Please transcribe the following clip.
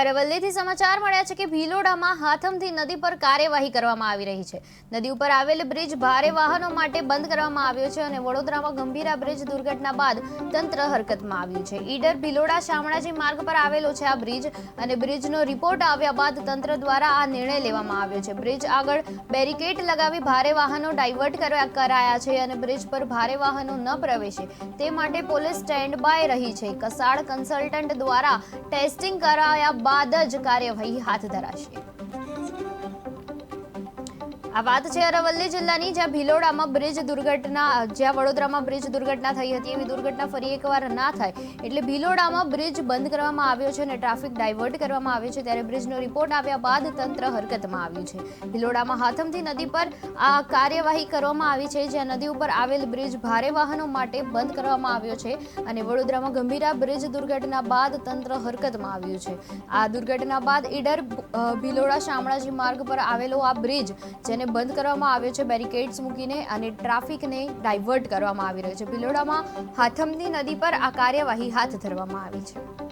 અરવલ્લીથી સમાચાર મળ્યા છે કે ભીલોડામાં હાથમથી નદી પર કાર્યવાહી કરવામાં આવી રહી છે. નદી ઉપર આવેલ બ્રિજ ભારે વાહનો માટે બંધ કરવામાં આવ્યો છે અને વડોદરામાં ગંભીરા બ્રિજ દુર્ઘટના બાદ તંત્ર હરકતમાં આવ્યું છે. ઈડર ભીલોડા શામળાજી માર્ગ પર આવેલો છે આ બ્રિજ અને બ્રિજનો રિપોર્ટ આવ્યા બાદ તંત્ર દ્વારા આ નિર્ણય લેવામાં આવ્યો છે. બ્રિજ આગળ બેરિકેડ લગાવી ભારે વાહનો ડાયવર્ટ કરાયા છે અને બ્રિજ પર ભારે વાહનો ન પ્રવેશે તે માટે પોલીસ સ્ટેન્ડ બાય રહી છે. કસાડ કન્સલ્ટન્ટ દ્વારા ટેસ્ટિંગ કરાયા બાદ જ કાર્યવાહી હાથ ધરાશે. આ વાત છે અરવલ્લી જિલ્લાની, જ્યાં ભિલોડામાં બ્રિજ દુર્ઘટના, જ્યાં વડોદરામાં બ્રિજ દુર્ઘટના થઈ હતી, એવી દુર્ઘટના ફરી એકવાર ના થાય, એટલે ભિલોડામાં બ્રિજ બંધ કરવામાં આવ્યો છે અને ટ્રાફિક ડાયવર્ટ કરવામાં આવ્યો છે. ત્યારે બ્રિજનો રિપોર્ટ આવ્યા બાદ તંત્ર હરકતમાં આવ્યું છે. ભિલોડામાં હાથમથી નદી પર આ કાર્યવાહી કરવામાં આવી છે, જ્યાં નદી ઉપર આવેલ બ્રિજ ભારે વાહનો માટે બંધ કરવામાં આવ્યો છે અને વડોદરામાં ગંભીરા બ્રિજ દુર્ઘટના બાદ તંત્ર હરકતમાં આવ્યું છે. આ દુર્ઘટના બાદ ઈડર ભિલોડા શામળાજી માર્ગ પર આવેલો આ બ્રિજ, જેને બંધ કરવામાં આવ્યો છે, બેરિકેડ્સ મૂકીને અને ટ્રાફિકને ડાયવર્ટ કરવામાં આવી રહ્યો છે. ભિલોડામાં હાથમની નદી પર આ કાર્યવાહી હાથ ધરવામાં આવી છે.